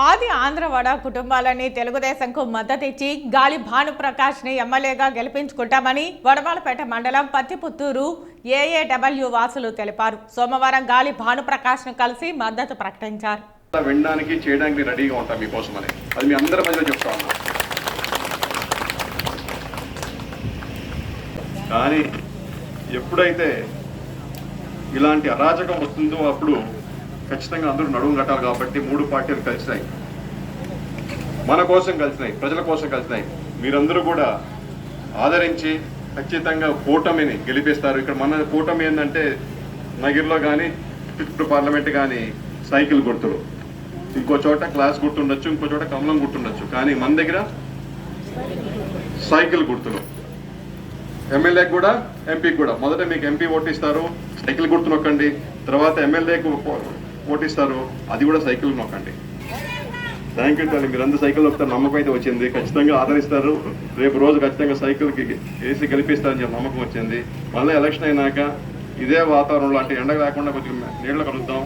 ఆది ఆంధ్రవాడ కుటుంబాలని తెలుగుదేశంకు మద్దతిచ్చి గాలి భానుప్రకాష్ని ఎమ్మెల్యేగా గెలిపించుకుంటామని వడవాలపేట మండలం పత్తిపుత్తూరు ఏఏడబ్ల్యూ వాసులు తెలిపారు. సోమవారం గాలి భానుప్రకాష్ను కలిసి మద్దతు ప్రకటించారు. వినడానికి చేయడానికి రెడీగా ఉంటాం మీకోసమని అది మీ అందరి మధ్యలో చెప్తా కానీ ఎప్పుడైతే ఇలాంటి అరాచకం వస్తుందో అప్పుడు ఖచ్చితంగా అందరూ నడుము కట్టాలి కాబట్టి మూడు పార్టీలు కలిసినాయి. మన కోసం కలిసినాయి ప్రజల కోసం కలిసినాయి. మీరందరూ కూడా ఆదరించి ఖచ్చితంగా కూటమిని గెలిపిస్తారు. ఇక్కడ మన కూటమి ఏంటంటే నగిరిలో కానీ చుట్టూ పార్లమెంట్ కానీ సైకిల్ గుర్తులు. ఇంకో చోట క్లాస్ గుర్తుండొచ్చు ఇంకో చోట కమలం గుర్తుండొచ్చు. కానీ మన దగ్గర సైకిల్ గుర్తులు. ఎమ్మెల్యే కూడా ఎంపీ కూడా. మొదట మీకు ఎంపీ ఓటిస్తారు సైకిల్ గుర్తు నొక్కండి. తర్వాత ఎమ్మెల్యేకు ఓటిస్తారు అది కూడా సైకిల్ నొక్కండి. థ్యాంక్ యూ తల్లి మీరు అందరూ సైకిల్ నొక్కుతారు నమ్మకం అయితే వచ్చింది. ఖచ్చితంగా ఆదరిస్తారు. రేపు రోజు ఖచ్చితంగా సైకిల్కి వేసి గెలిపిస్తారని చెప్పి నమ్మకం వచ్చింది. మళ్ళీ ఎలక్షన్ అయినాక ఇదే వాతావరణంలో అంటే ఎండ లేకుండా కొంచెం నీళ్ళు కలుద్దాం.